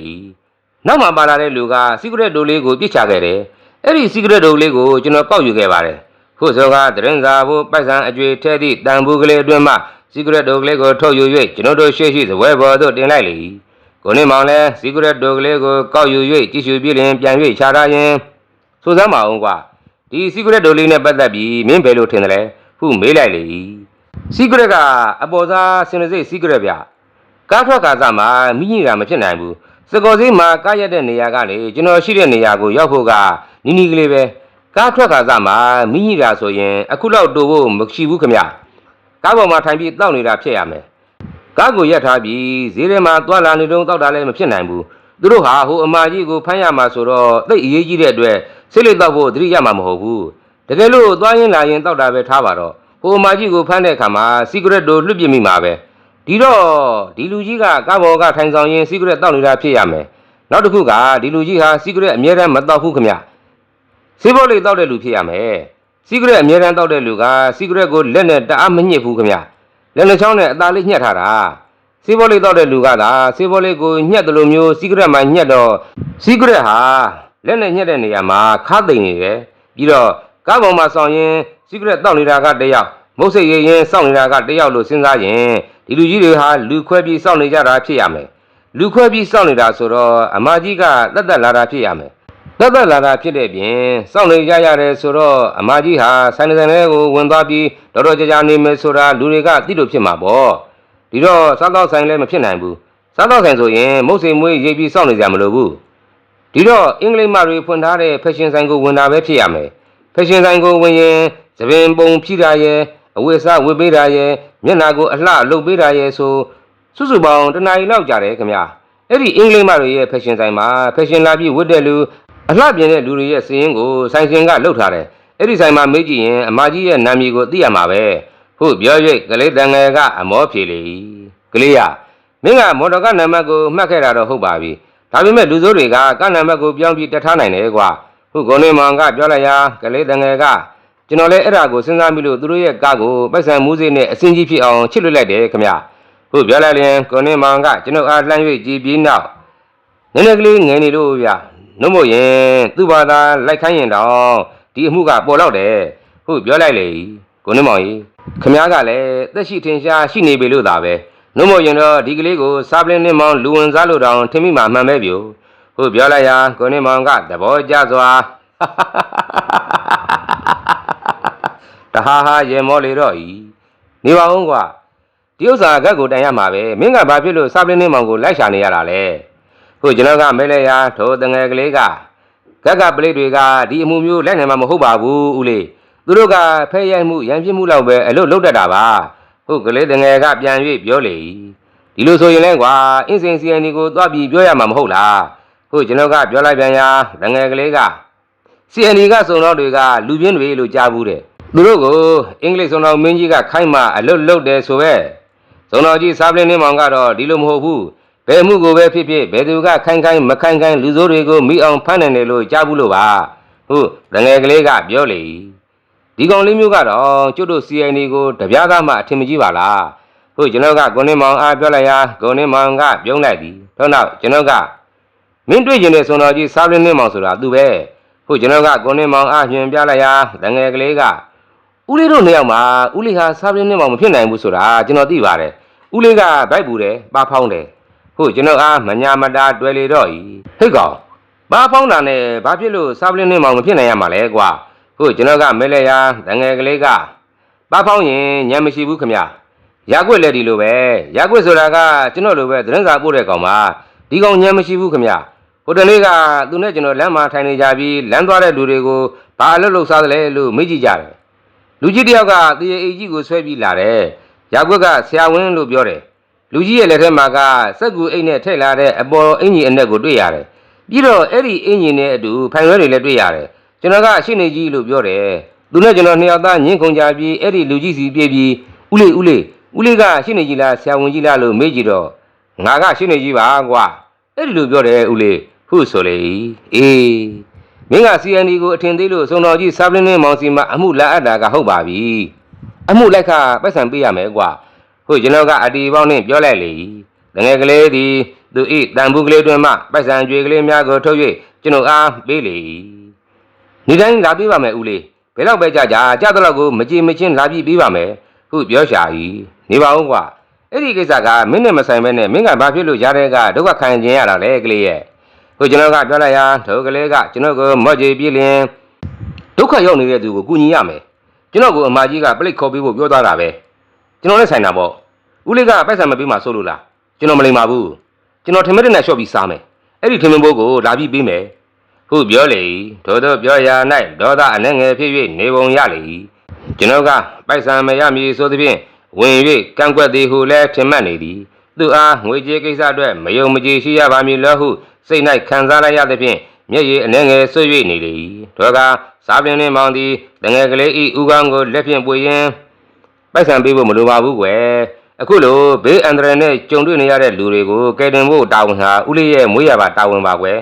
နောက်မှပါလာတဲ့လူကစီကရက်ဒိုလေးကိုပြစ်ချခဲ့တယ်အဲ့ဒီစီကရက်ဒိုလေးကိုကျွန်တော်ကောက်ယူခဲ့ပါတယ်ဖို့စောကတရင်စာဖို့ပိုက်ဆံအကျွေထဲသည့်တန်ဘူးကလေးအတွင်းမှစီကရက်ဒိုကလေးကိုထုတ်ယူ၍ကျွန်တော်တို့ရှေ့ရှိစပွဲပေါ်သို့တင်လိုက်လေကိုနေမောင်လည်းစီကရက်ဒိုကလေးကိုကောက်ယူ၍ကြည့်ရှုပြီးလျင်ပြန်၍ခြားထားရင်ဆိုစမ်းပါအောင်ကွာ ဒီစီကရက်ဒိုလေးနဲ့ပတ်သက်ပြီးမင်းဘယ်လိုထင်တယ်လဲဟုမေးလိုက်လေစီကရက်ကအပေါ်သားစင်စိတ်စီကရက်ဗျကားထွက်ကားစားမှာမိညိတာမဖြစ်နိုင်ဘူးစကောစည်းမှာကားရက်တဲ့နေရာကလေကျွန်တော်ရှိတဲ့နေရာကိုရောက်ဖို့ကနီးနီးကလေးပဲကားထွက်ခါစားမှာမိညိတာဆိုရင်အခုလောက်တိုးဖို့မရှိဘူးခမကားပေါ်မှာထိုင်ပြီးတောက်နေတာဖြစ်ရမယ်ကားကိုရက်ထားပြီးဈေးထဲမှာသွားလာနေတုန်းတောက်တာလည်းမဖြစ်နိုင်ဘူးသူတို့ဟာဟိုအမကြီးကိုဖမ်းရမှာဆိုတော့သိတ်အရေးကြီးတဲ့အတွက် စိတ်လေးတောက်ဖို့သတိရမှာမဟုတ်ဘူးတကယ်လို့သွားရင်လာရင်တောက်တာပဲထားပါတော့ဟိုအမကြီးကိုဖမ်းတဲ့အခါမှာစီကရက်တို့လွှတ်ပြမိမှာပဲဒီတော့ဒီလူကြီးကကားပေါ်ကထိုင်ဆောင်ရင်စီကရက်တောက်နေတာဖြစ်ရမယ်နောက်တစ်ခုကဒီလူကြီးဟာစီကရက်အမြဲတမ်းမတောက်ဘူးခမစီးဘောလေးတောက်တဲ့လူဖြစ်ရမယ်စီးကရက်အမြဲတမ်းတောက်တဲ့လူကစီးကရက်ကိုလက်နဲ့တအားမညှစ်ဘူးခင်ဗျလက်နှချောင်းနဲ့အသားလေးညှက်ထားတာစီးဘောလေးတောက်တဲ့လူကသာစီးဘောလေးကိုညှက်တယ်လို့မျိုးစီးကရက်မှညှက်တော့စီးကရက်ဟာ လက်နဲ့ညှက်တဲ့နေရာမှာခါသိမ်နေတယ်ပြီးတော့ကားပေါ်မှာဆောင်ရင်စီးကရက်တောက်နေတာကတစ်ယောက်မုတ်စိတ်ရရင်စောင့်နေတာကတစ်ယောက်လို့စဉ်းစားရင်ဒီလူကြီးတွေဟာလူခွဲပြီးစောင့်နေကြတာဖြစ်ရမယ်လူခွဲပြီးစောင့်နေတာဆိုတော့အမကြီးကတတ်တက်လာတာဖြစ်ရမယ်သက်သက်လာတာဖြစ်တဲ့ပြင်စောင့်နေကြရတယ်ဆိုတော့အမကြီးဟာဆိုင်နေဆိုင်လေးကိုဝင်သွားပြီးတော်တော်ကြာကြာနေမယ်ဆိုတာလူတွေကသိလို့ဖြစ်မှာပေါ့ဒီတော့စားတော့ဆိုင်လည်းမဖြစ်နိုင်ဘူးစားတော့ဆိုင်ဆိုရင်မုတ်စိမ်မွေးရေးပြီးစောင့်နေကြမလို့ဘူး ဒီတော့အင်္ဂလိပ်မတွေဖွင့်ထားတဲ့ဖက်ရှင်ဆိုင်ကိုဝင်တာပဲဖြစ်ရမယ်ဖက်ရှင်ဆိုင်ကိုဝင်ရင်သပင်ပုံဖြိတာရဲ့အဝတ်အစားဝတ်ပေးတာရဲ့မျက်နှာကိုအလှလုပ်ပေးတာရဲ့ဆိုစုစုပေါင်းတစ်နာရီလောက်ကြာတယ်ခင်ဗျာအဲ့ဒီအင်္ဂလိပ်မတွေရဲ့ဖက်ရှင်ဆိုင်မှာဖက်ရှင်လာပြီးဝတ်တဲ့လူအလှပြင်တဲ့လူတွေရဲ့စည်ရင်းကိုဆိုင်ရှင်ကလှုပ်ထားတယ်အဲ့ဒီဆိုင်မှာမေးကြည့်ရင်အမကြီးရဲ့နာမည်ကိုသိရမှာပဲဟုတ်ပြော၍ကလေးတန်ငယ်ကအမောဖြေလေကလေးရမင်းကမော်တော်ကနံပါတ်ကိုမှတ်ခဲ့တာတော့ဟုတ်ပါပြီ ဒါပေမဲ့လူစိုးတွေကကနံပါတ်ကိုပြောင်းပြီးတတ်ထားနိုင်တယ်ကွာဟုတ်ကိုနေမောင်ကပြောလိုက်ရာကလေးတန်ငယ်ကကျွန်တော်လည်းအဲ့ဒါကိုစဉ်းစားမိလို့သူတို့ရဲ့ကားကိုပိုက်ဆံမှုစေးနဲ့အစင်းကြီးဖြစ်အောင်ချစ်လွတ်လိုက်တယ်ခမဟုတ်ပြောလိုက်ရင်ကိုနေမောင်ကကျွန်တော်အားလှမ်း၍ကြည်ပြီးနောက်နည်းနည်းကလေးငယ်နေလို့ဗျနှုတ်မို့ရင်သူ့ဘာသာလိုက်ခိုင်းရင်တော့ဒီအမှုကပေါ်တော့တယ်ဟုတ်ပြောလိုက်လေကိုနှမောင်ကြီးခမားကလည်းသက်ရှိထင်ရှားရှိနေပြီလို့သာပဲ နှုတ်မို့ရင်တော့ဒီကလေးကိုစားပလင်းနှမောင်လူဝင်စားလို့တောင်ထင်မိမှမှန်ပဲပြိုဟုတ်ပြောလိုက်ရာကိုနှမောင်ကသဘောကျစွာတဟားဟာရေမောလေတော့ဤနေပါဦးကွာဒီဥစ္စာကတ်ကိုတိုင်ရမှာပဲမင်းကဘာဖြစ်လို့စားပလင်းနှမောင်ကိုလိုက်ရှာနေရတာလဲဟုတ်ကျွန်တော်ကမဲလဲရာထိုတငယ်ကလေးကကက်ကပလိတ်တွေကဒီအမှုမျိုးလက်နိုင်မှာမဟုတ်ပါဘူးဦးလေးသူတို့ကဖဲရိုက်မှုရန်ပြစ်မှုလောက်ပဲအလို့လုတ်တတ်တာပါ ဟုတ်ကလေးတငယ်ကပြန်၍ပြောလေဒီလိုဆိုရင်လဲကွာအင်းစင်စီအန်ဒီကိုသွားပြီးပြောရမှာမဟုတ်လားဟုတ်ကျွန်တော်ကပြောလိုက်ပြန်ရာတငယ်ကလေးကစီအန်ဒီကစုံတော်တွေကလူပြင်းတွေလို့ကြားဘူးတဲ့သူတို့ကိုအင်္ဂလိပ်စုံတော်မင်းကြီးကခိုင်းမှအလို့လုတ်တယ်ဆိုပဲစုံတော်ကြီးစားပလင်းနေမောင်ကတော့ဒီလိုမဟုတ်ဘူးဘယ်မှုကိုပဲဖြစ်ဖြစ်ဘယ်သူကခိုင်းခိုင်းမခိုင်းခိုင်းလူစိုးတွေကိုမိအောင်ဖမ်းနိုင်တယ်လို့ကြားဘူးလို့ပါဟုတ်တငယ်ကလေးကပြောလေ ဒီကောင်လေးမျိုးကတော့ကျွတ်တို့ CNA ကိုတပြားသားမှအထင်မကြီးပါလားဟုတ်ကျွန်တော်ကကိုနေမောင်အားပြောလိုက်ရာကိုနေမောင်ကပြုံးလိုက်သည်ထို့နောက်ကျွန်တော်ကမင်းတွေ့ကျင်တဲ့ဆွန်တော်ကြီးစားလင်းနေမောင်ဆိုတာသူပဲဟုတ်ကျွန်တော်ကကိုနေမောင်အားညွှန်ပြလိုက်ရာတငယ်ကလေးကဦးလေးတို့နှစ်ယောက်မှာဦးလေးဟာစားလင်းနေမောင်မဖြစ်နိုင်ဘူးဆိုတာကျွန်တော်သိပါတယ်ဦးလေးကဗိုက်ပူတယ်ပါဖောင်းတယ်ဟုတ်ကျွန်တော်အားမညာမတာတွေ့လေတော့ဤဟိတ်ကောင်ဘာဖောင်းတာနဲ့ဘာဖြစ်လို့စားပလင်းနေမှမဖြစ်နိုင်ရမှာလဲကွာ ဟုတ်ကျွန်တော်ကမဲလဲရာတငယ်ကလေးကပါဖောင်းရင်ညံမရှိဘူးခင်ဗျရာကွက်လည်းဒီလိုပဲရာကွက်ဆိုတာကကျွန်တော်လိုပဲသတင်းစာပို့တဲ့ကောင်ပါဒီကောင်ညံမရှိဘူးခင်ဗျဟိုတနေ့ကသူနဲ့ကျွန်တော်လမ်းမှာထိုင်နေကြပြီးလမ်းသွားတဲ့လူတွေကိုဘာအလုပ်လုပ်စားသလဲလို့မေးကြည့်ကြတယ်လူကြီးတစ်ယောက်ကတရေအိတ်ကြီးကိုဆွဲပြီးလာတယ်ရာကွက်ကဆရာဝင်းလို့ပြောတယ်လူကြီးရဲ့လက်ထဲမှာကစက်ကူအိတ်နဲ့ထည့်လာတဲ့အပေါ်အင်ကြီးအနက်ကိုတွေ့ရတယ်ပြီးတော့အဲ့ဒီအင်ကြီးနဲ့အတူဖိုင်ရွဲတွေလည်းတွေ့ရတယ် ကျွန်တော်ကရှင်းနေကြီးလို့ပြောတယ်သူနဲ့ကျွန်တော်နှစ်ယောက်သားညှင်းခုန်ကြပြီးအဲ့ဒီလူကြီးစီပြေးပြီးဦးလေးဦးလေးဦးလေးကရှင်းနေကြီးလားဆရာဝန်ကြီးလားလို့မေးကြည့်တော့ငါကရှင်းနေကြီးပါကွာအဲ့ဒီလိုပြောတယ်ဦးလေးဟုတ်ဆိုလေအေးမင်းက CND ကိုအထင်သေးလို့စုံတော်ကြီးစာပလင်းင်းမောင်စီမှာအမှုလာအပ်တာကဟုတ်ပါပြီအမှုလိုက်ခပတ်စံပေးရမယ်ကွာဟုတ်ကျွန်တော်ကအတီပေါင်းနဲ့ပြောလိုက်လေတငယ်ကလေးသည်သူဤတန်ဘူးကလေးတွင်မှပိုက်ဆံကြွေကလေးများကိုထုတ်၍ကျွန်တော်အားပေးလေ ဒီတိုင်းလာပေးပါမယ်ဦးလေးဘယ်တော့ပဲကြာကြာကြာတော့ကိုမကြည်မချင်းလာပြီးပေးပါမယ်ဟုတ်ပြောရှာကြီးနေပါဦးကွာအဲ့ဒီကိစ္စကမင်းနဲ့မဆိုင်ဘဲနဲ့မင်းကဘာဖြစ်လို့ရတဲ့ကဒုက္ခခံခြင်းရတာလဲကလေးရဲ့ဟုတ်ကျွန်တော်ကပြောလိုက်ရာဒုကလေးကကျွန်တော်ကိုမော့ကြည်ပြည့်လင်ဒုက္ခရောက်နေတဲ့သူကိုကူညီရမယ်ကျွန်တော်ကိုအမကြီးကပလိတ်ခေါ်ပေးဖို့ပြောသွားတာပဲကျွန်တော်လည်းဆိုင်တာပေါ့ဦးလေးကပိုက်ဆံမပေးမှစိုးလို့လားကျွန်တော်မလိမ္မာဘူးကျွန်တော်ထမင်းနဲ့ရှော့ပြီးစားမယ်အဲ့ဒီထမင်းဘိုးကိုလာပြီးပေးမယ် ဟုတ်ပြောလေထို့သောပြောရာ၌ဒေါသအနှဲငယ်ဖြစ်၍နေပုံရလေကျွန်တော်ကပိုက်ဆံမရမည်ဆိုသဖြင့်ဝင်၍ကန့်ကွက်သည်ဟုလည်းထင်မှတ်နေသည်သူအားငွေကြေးကိစ္စအတွက်မယုံမကြည်ရှိရပါမည်လို့ဟုစိတ်၌ခံစားလိုက်ရသဖြင့်မျက်ရည်အနှဲငယ်ဆွေ့၍နေလေထိုကစားပင်နှင်းမောင်သည်တငယ်ကလေးဤဥကောင်းကိုလက်ဖြင့်ပွေရင်းပိုက်ဆံပေးဖို့မလိုပါဘူးကွယ်အခုလိုဘေးအန္တရာယ်နဲ့ကြုံတွေ့နေရတဲ့လူတွေကိုကယ်တင်ဖို့တာဝန်ဟာဦးလေးရဲ့မွေးရပါတာဝန်ပါကွယ်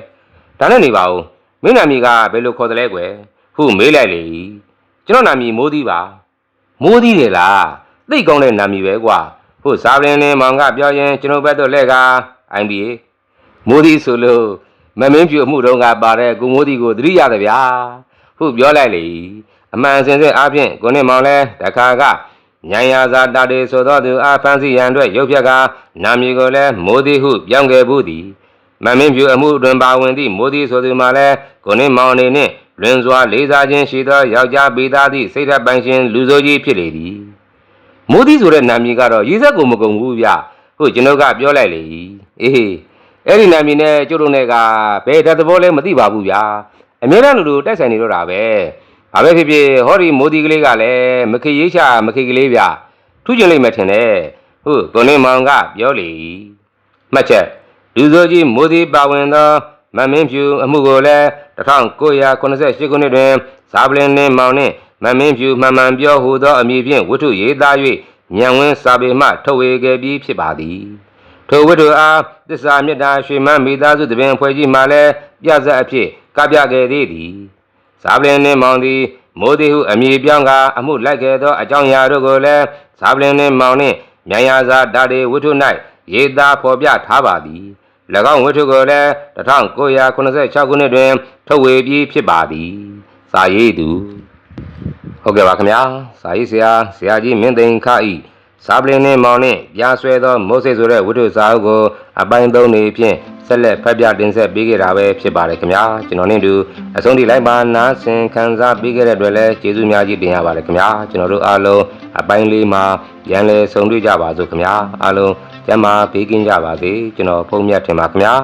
ဒါနဲ့နေပါဦး မင်းနာမည်ကဘယ်လိုခေါ်တယ်လဲကွယ်ဟုမေးလိုက်လေကျွန်တော်နာမည်မိုးသီးပါမိုးသီးတယ်လားသိကောင်းတဲ့နာမည်ပဲကွာဟုတ်စားပလင်းနဲ့မောင်ကပြောရင်ကျွန်တော်ဘက်တော့လက်က IMBA မိုးသီးဆိုလို့မမင်းပြူအမှုတုံးကပါတဲ့ကိုမိုးသီးကိုသတိရတယ်ဗျာဟုတ်ပြောလိုက်လေအမှန်စင်စစ်အားဖြင့်ကိုနဲ့မောင်လဲတခါကညံယာသာတာတေဆိုသောသူအားဖန်စီရန်အတွက်ရုပ်ဖြက်ကနာမည်ကိုလည်းမိုးသည်ဟုပြောင်းခဲ့ဘူးသည် မမင်းပြူအမှုတွင်ပါဝင်သည့်မိုးသည်ဆိုသူမှာလည်းကိုနှင်းမောင်နေနှင့်လွင်စွာလေးစားခြင်းရှိသောယောက်ျားပေသားသည့်စိတ်ဓာတ်ပိုင်ရှင်လူဆိုးကြီးဖြစ်လေသည်မိုးသည်ဆိုတဲ့နာမည်ကတော့ရေးဆက်ကိုမကုန်ဘူးဗျဟုတ်ကျွန်တော်ကပြောလိုက်လေအေးအဲ့ဒီနာမည်နဲ့ကျုပ်တို့နဲ့ကဘယ်ဓာတ်သဘောလဲမသိပါဘူးဗျာအများနဲ့လူလူတိုက်ဆိုင်နေတော့တာပဲဘာပဲဖြစ်ဖြစ်ဟောဒီမိုဒီကလေးကလည်းမခေရေးချမခေကလေးဗျထူးကျင်လိမ့်မယ်ထင်တယ်ဟုတ်ကိုနေမောင်ကပြောလေမှတ်ချက် လူစိုးကြီးမိုဒီပါဝင်သောမမင်းဖြူအမှုကိုလည်း1988ခုနှစ်တွင်ဇာပလင်နှင်းမောင်နှင့်မမင်းဖြူမှန်မှန်ပြောဟူသောအမည်ဖြင့်ဝတ္ထုရေးသား၍ညံဝင်းစာပေမှထုတ်ဝေခဲ့ပြီးဖြစ်ပါသည်ထိုဝတ္ထုအားသစ္စာမေတ္တာရွှေမန်းမိသားစုတပင်ဖွဲ့ကြီးမှလည်းပြဇက်အဖြစ်ကပြခဲ့သေးသည်ဇာပလင်နှင့်မောင်သည်မိုးသည်ဟုအမည်ပြောင်းကာအမှုလိုက်ခဲ့သောအကြောင်းအရာတို့ကိုလည်းဇာပလင်နှင့်မောင်နှင့်မြန်ယာဇာဓာတေဝတ္ထု၌ရေးသားဖော်ပြထားပါသည်၎ င်းဝတ္ထုကိုလည်း1986ခုနှစ်တွင် ထုတ်ဝေပြီးဖြစ်ပါသည်စာရေးသူဟုတ်ကဲ့ပါခင်ဗျာစာရေးဆရာဆရာကြီးမင်းသိန်ခဤဇာပလင်နှင့်မောင်နှင့်ပြားဆွဲသောမိုးစိတ်ဆိုတဲ့ဝတ္ထုစာအုပ်ကိုအပိုင်းသုံးနေဖြင့် ဆက်လက်ဖတ်ပြတင်ဆက်ပေးခဲ့တာပဲဖြစ်ပါတယ်ခင်ဗျာကျွန်တော်နဲ့အတူအဆုံးထိလိုက်ပါနားဆင်ခံစားပေးခဲ့တဲ့အတွက်လည်းကျေးဇူးများကြီးတင်ရပါတယ်ခင်ဗျာကျွန်တော်တို့အားလုံးအပိုင်းလေးမှာပြန်လည်ဆုံတွေ့ကြပါစို့ခင်ဗျာအားလုံးကျမ်းမာဘေးကင်းကြပါစေကျွန်တော်ဖုန်းမြတ်ထင်ပါခင်ဗျာ